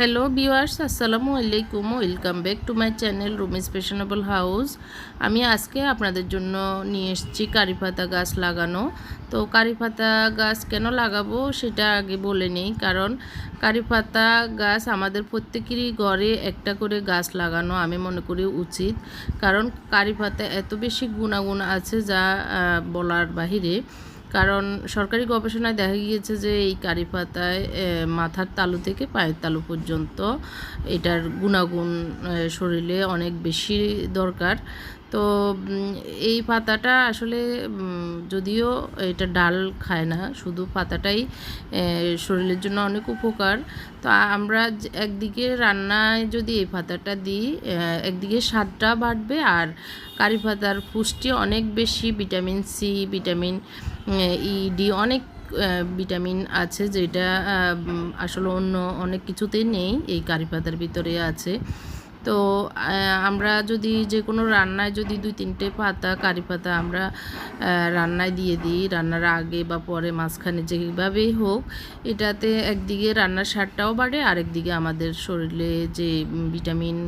Hello viewers আসসালামু আলাইকুম welcome back to my channel Rumi's fashionable house আমি আজকে আপনাদের জন্য নিয়ে এসেছি কারি পাতা গাছ লাগানো। তো কারি পাতা গাছ কেন লাগাবো সেটা আগে বলে নিই, কারণ কারি পাতা গাছ আমাদের প্রত্যেকেরই ঘরে একটা করে গাছ লাগানো আমি মনে করি উচিত। কারণ কারি পাতা এত বেশি গুণাগুণ আছে যা বলার বাহিরে। কারণ সরকারি গবেষণায় দেখা গিয়েছে যে এই কারি পাতায় মাথার তালু থেকে পায়ের তালু পর্যন্ত এটার গুণাগুণ শরীরে অনেক বেশি দরকার। তো এই পাতাটা আসলে যদিও এটা ডাল খায় না, শুধু পাতাটাই শরীরের জন্য অনেক উপকার। তো আমরা একদিকে রান্নায় যদি এই পাতাটা দিই একদিকে স্বাদটা বাড়বে আর কারি পাতার পুষ্টি অনেক বেশি, vitamin C, vitamin E D অনেক ভিটামিন আছে যেটা আসলে অন্য অনেক কিছুতেই নেই, এই কারি পাতার ভিতরে আছে। তো আমরা যদি যে কোনো রান্নায় যদি দুই তিনটে পাতা, কারি পাতা আমরা রান্নায় দিয়ে দিই, রান্নার আগে বা পরে মাঝখানে যেভাবেই হোক, এটাতে একদিকে রান্নার স্বাদটাও বাড়ে, আরেকদিকে আমাদের শরীরে যে ভিটামিন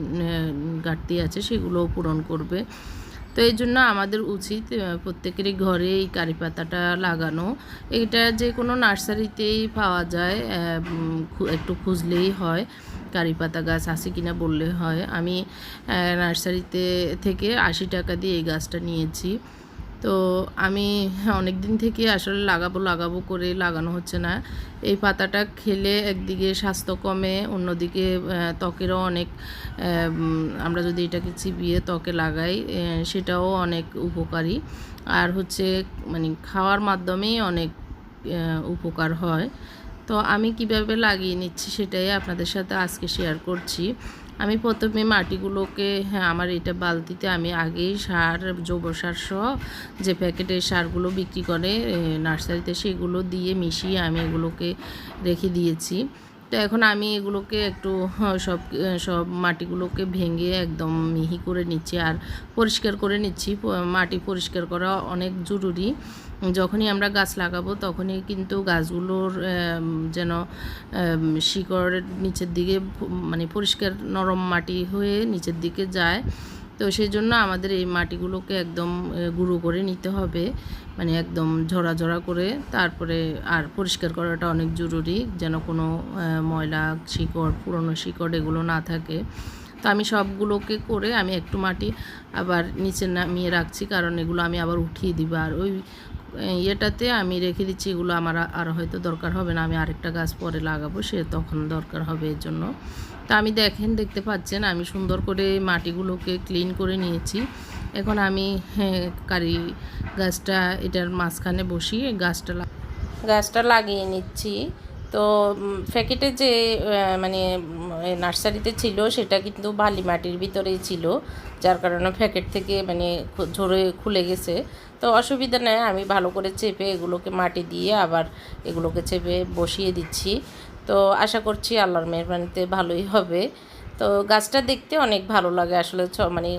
ঘাটতি আছে সেগুলোও পূরণ করবে। তো এই জন্য আমাদের উচিত প্রত্যেকেরই ঘরে এই কারি পাতাটা লাগানো। এটা যে কোনো নার্সারিতেই পাওয়া যায় একটু খুঁজলেই হয়, কারি পাতা গাছ আছে কিনা বললে হয়। আমি নার্সারিতে থেকে আশি টাকা দিয়ে এই গাছটা নিয়েছি। তো আমি অনেক দিন থেকে আসলে লাগাবো লাগাবো করে লাগানো হচ্ছে না। এই পাতাটা খেলে একদিকে স্বাস্থ্য কমে, অন্যদিকে ত্বকেরও অনেক আমরা যদি এটাকে চিবিয়ে ত্বকে লাগাই সেটাও অনেক উপকারী। আর হচ্ছে মানে খাওয়ার মাধ্যমেই অনেক উপকার হয়। তো আমি কীভাবে লাগিয়ে নিচ্ছি সেটাই আপনাদের সাথে আজকে শেয়ার করছি। আমি প্রথমে মাটিগুলোকে হ্যাঁ আমার এটা বালতিতে আমি আগেই সার, জৈব সার সহ যে প্যাকেটের সারগুলো বিক্রি করে নার্সারিতে সেগুলো দিয়ে মিশিয়ে আমি এগুলোকে রেখে দিয়েছি। তো এখন আমি এগুলোকে একটু হ্যাঁ, সব সব মাটিগুলোকে ভেঙে একদম মিহি করে নিচ্ছি আর পরিষ্কার করে নিচ্ছি। মাটি পরিষ্কার করা অনেক জরুরি। যখনই আমরা গাছ লাগাবো তখনই কিন্তু গাছগুলোর যেন শিকড়ের নিচের দিকে মানে পরিষ্কার নরম মাটি হয়ে নিচের দিকে যায়। তো সেই জন্য আমাদের এই মাটিগুলোকে একদম গুঁড়ো করে নিতে হবে। মানে একদম ঝরা ঝরা করে তারপরে আর পরিষ্কার করাটা অনেক জরুরি যেন কোনো ময়লা শিকড়, পুরনো শিকড় এগুলো না থাকে। তো আমি সবগুলোকে করে আমি একটু মাটি আবার নিচে নামিয়ে রাখছি, কারণ এগুলো আমি আবার উঠিয়ে দিব। আর ওই ইয়েটাতে আমি রেখে দিচ্ছি, এগুলো আমার আর হয়তো দরকার হবে না, আমি আরেকটা গাছ পরে লাগাবো, সে তখন দরকার হবে এর জন্য। তা আমি দেখেন, দেখতে পাচ্ছেন, আমি সুন্দর করে মাটিগুলোকে ক্লিন করে নিয়েছি। এখন আমি কারি গাছটা এটার মাঝখানে বসিয়ে গাছটা গাছটা লাগিয়ে নিচ্ছি। তো উম, প্যাকেটে যে মানে নার্সারিতে ছিল সেটা কিন্তু বালি মাটির ভিতরেই ছিল যার কারণে প্যাকেট থেকে মানে ঝরে খুলে গেছে। তো অসুবিধা নেই আমি ভালো করে চেপে এগুলোকে মাটি দিয়ে আবার এগুলোকে চেপে বসিয়ে দিচ্ছি। তো আশা করছি আল্লাহর মেহরবানিতে ভালোই হবে। তো গাছটা দেখতে অনেক ভালো লাগে আসলে মানে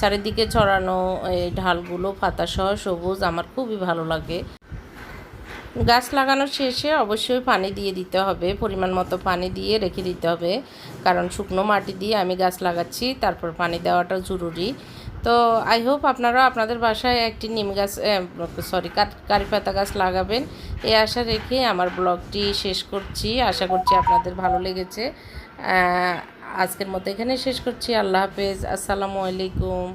চারিদিকে ছড়ানো এই ঢালগুলো পাতাসহ সবুজ আমার খুবই ভালো লাগে। গাছ লাগানোর শেষে অবশ্যই পানি দিয়ে দিতে হবে, পরিমাণ মতো পানি দিয়ে রেখে দিতে হবে। কারণ শুকনো মাটি দিয়ে আমি গাছ লাগাচ্ছি, তারপর পানি দেওয়াটা জরুরি। তো আই হোপ আপনারা আপনাদের বাসায় একটি নিম গাছ সরি কারি পাতা গাছ লাগাবেন। এই আশা রেখে আমার ব্লগটি শেষ করছি। আশা করছি আপনাদের ভালো লেগেছে। আজকের মতো এখানে শেষ করছি। আল্লাহ হাফেজ। আসসালামু আলাইকুম।